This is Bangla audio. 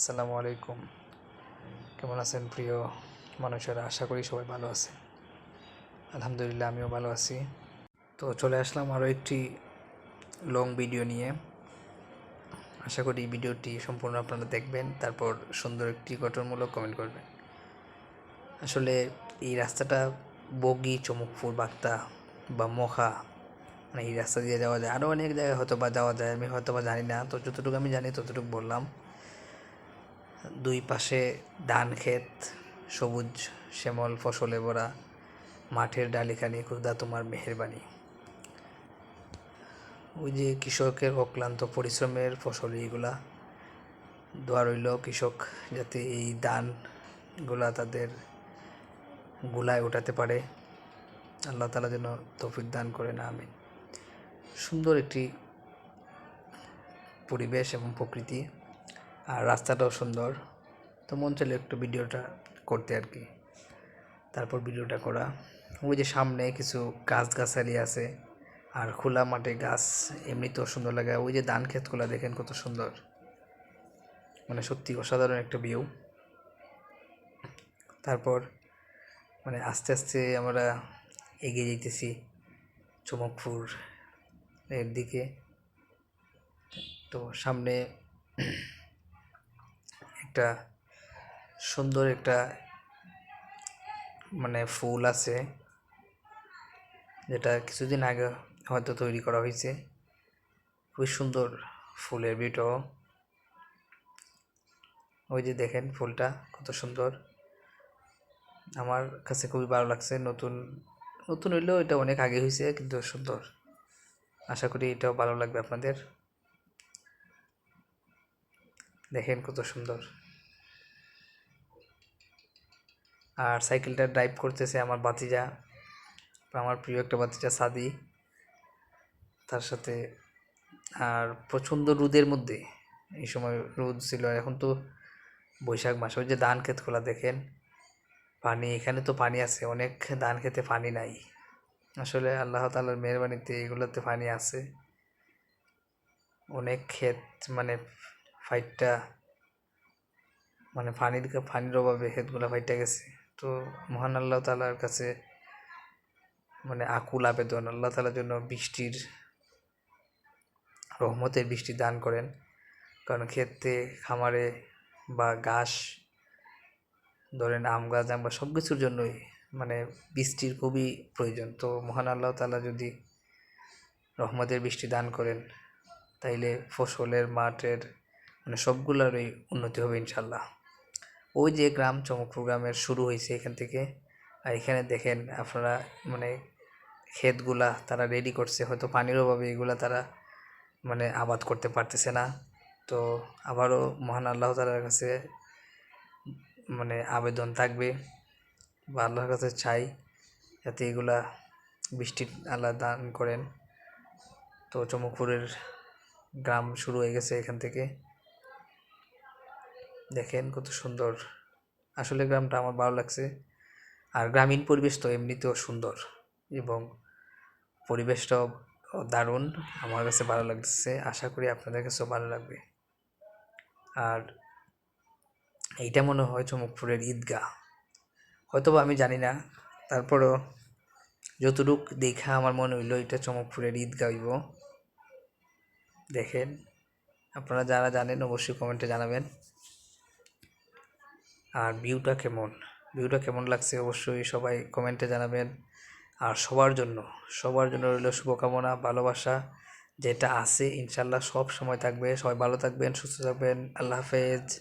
আসসালামু আলাইকুম। কেমন আছেন প্রিয় মানুষেরা? আশা করি সবাই ভালো আছে আলহামদুলিল্লাহ, আমিও ভালো আছি। তো চলে আসলাম আরও একটি লং ভিডিও নিয়ে। আশা করি ভিডিওটি সম্পূর্ণ আপনারা দেখবেন, তারপর সুন্দর একটি গঠনমূলক কমেন্ট করবেন। আসলে এই রাস্তাটা বগি, চমকপুর বাক্তা বা মখা মানে এই রাস্তা দিয়ে যাওয়া যায়। আরও অনেক জায়গায় হয়তো বা যাওয়া যায়, আমি হয়তো বা জানি না। তো যতটুকু আমি জানি, ততটুকু বললাম। দুই পাশে ধান ক্ষেত, সবুজ শ্যামল, ফসলে ভরা, মাঠের ডালিখানি খুদা তোমার মেহেরবানি। ওই যে কৃষকের অক্লান্ত পরিশ্রমের ফসল এইগুলা, দোয়া রইল কৃষক যাতে এই দানগুলা তাদের গুলায় ওঠাতে পারে। আল্লাহ তালা যেন তৌফিক দান করে না আমি সুন্দর একটি পরিবেশ এবং প্রকৃতি। আর রাস্তাটাও সুন্দর। তো মন চাইলে একটু ভিডিওটা করতে আর কি। তারপর ভিডিওটা করা। ওই যে সামনে কিছু গাছগাছালি আছে আর খোলা মাঠে গাছ, এমনিতেও সুন্দর লাগে। ওই যে ধান ক্ষেতগুলো দেখেন কত সুন্দর। মানে সত্যি অসাধারণ একটা ভিউ তারপর মানে আস্তে আস্তে আমরা এগিয়ে যেতেছি চমকপুর এর দিকে। তো সামনে একটা সুন্দর একটা মানে ফুল আছে, যেটা কিছুদিন আগে হয়তো তৈরি করা হয়েছে। খুবই সুন্দর ফুলের ভিডিও। ওই যে দেখেন ফুলটা কত সুন্দর। আমার কাছে খুবই ভালো লাগছে, নতুন নতুন হইলেও এটা অনেক আগে হয়েছে, কিন্তু সুন্দর। আশা করি এটাও ভালো লাগবে আপনাদের। দেখেন কত সুন্দর। আর সাইকেলটা ড্রাইভ করতেছে আমার বাতিজা আমার প্রিয় একটা বাতিজা সাদি, তার সাথে আর প্রচণ্ড রোদের মধ্যে, এই সময় রোদ ছিল। এখন তো বৈশাখ মাসে, ওই যে ধান ক্ষেতগুলা দেখেন, পানি, এখানে তো পানি আছে, অনেক ধান খেতে পানি নাই। আসলে আল্লাহ তালার মেহরবানিতে এগুলোতে পানি আছে। অনেক ক্ষেত মানে ফাইটটা মানে পানির পানির অভাবে ক্ষেতগুলো ফাইটটা গেছে। তো মহান আল্লাহ তালার কাছে মানে আকুল আবেদন, আল্লাহ তালার জন্য বৃষ্টির রহমতের বৃষ্টি দান করেন। কারণ ক্ষেতে, খামারে বা ঘাস, ধরেন আম, গাছ আম গাছ সব কিছুর জন্যই মানে বৃষ্টির খুবই প্রয়োজন। তো মহান আল্লাহ তালা যদি রহমতের বৃষ্টি দান করেন, তাইলে ফসলের, মাঠের মানে সবগুলোরই উন্নতি হবে ইনশাল্লাহ ওই যে গ্রাম চমকপুর গ্রামের শুরু হয়েছে এখান থেকে। আর এখানে দেখেন আপনারা মানে ক্ষেতগুলা তারা রেডি করছে। হয়তো পানির অভাবে এগুলা তারা মানে আবাদ করতে পারতেছে না। তো আবারও মহান আল্লাহ তালার কাছে মানে আবেদন থাকবে বা আল্লাহর কাছে চাই যাতে এগুলা বৃষ্টির আল্লাহ দান করেন। তো চমকপুরের গ্রাম শুরু হয়ে গেছে এখান থেকে। দেখেন কত সুন্দর। আসলে গ্রামটা আমার ভালো লাগছে। আর গ্রামীণ পরিবেশ তো এমনিতেও সুন্দর এবং পরিবেশটাও দারুণ। আমার কাছে ভালো লাগছে। আশা করি আপনাদের কাছেও ভালো লাগবে। আর এইটা মনে হয় চমকপুরের ঈদগাহ। হয়তো আমি জানি না। তারপরও যতটুক দেখা আমার মনে হইল এটা চমকপুরের ঈদগাহ হইব। দেখেন, আপনারা যারা জানেন অবশ্যই কমেন্টে জানাবেন। আর ভিউটা কেমন? ভিউটা কেমন লাগছে অবশ্যই সবাই কমেন্টে জানাবেন। আর সবার জন্য সবার জন্য রইল শুভকামনা, ভালোবাসা, যেটা আছে, ইনশাল্লাহ সব সময় থাকবে। সবাই ভালো থাকবেন, সুস্থ থাকবেন। আল্লাহ হাফেজ।